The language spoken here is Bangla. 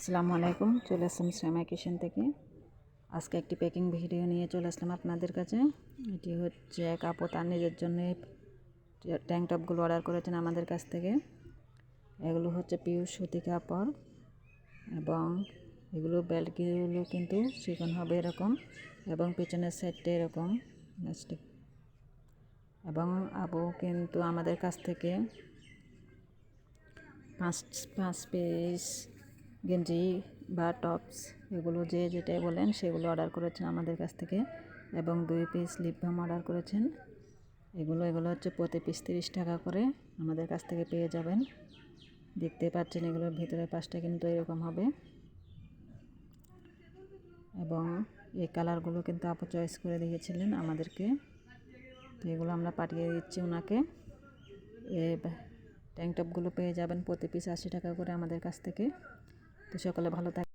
আসসালামু আলাইকুম, চলে আসলাম শ্যামা কিচেন থেকে। আজকে একটি প্যাকিং ভিডিও নিয়ে চলে আসলাম আপনাদের কাছে। এটি হচ্ছে এক আপু তার নিজের জন্য ট্যাঙ্ক টপগুলো অর্ডার করেছেন আমাদের কাছ থেকে। এগুলো হচ্ছে পিউর সুতি কাপড় এবং এগুলো বেল্টগুলো কিন্তু চিকন হবে এরকম এবং পিছনের সাইডটা এরকম প্লাস্টিক এবং আপু কিন্তু আমাদের কাছ থেকে পাঁচ পাঁচ পিস গেঞ্জি বা টপস, এগুলো যে যেটাই বলেন সেগুলো অর্ডার করেছেন আমাদের কাছ থেকে এবং দুই পিস লিপ বাম অর্ডার করেছেন। এগুলো এগুলো হচ্ছে প্রতি পিস তিরিশ টাকা করে আমাদের কাছ থেকে পেয়ে যাবেন। দেখতে পাচ্ছেন এগুলোর ভিতরে পাশটা কিন্তু এরকম হবে। এবং এই কালারগুলো কিন্তু আপু চয়েস করে দিয়েছিলেন আমাদেরকে। তো এগুলো আমরা পাঠিয়ে দিচ্ছি ওনাকে এ ট্যাঙ্ক টপগুলো পেয়ে যাবেন প্রতি পিস আশি টাকা করে আমাদের কাছ থেকে। তো সকলে ভালো থাক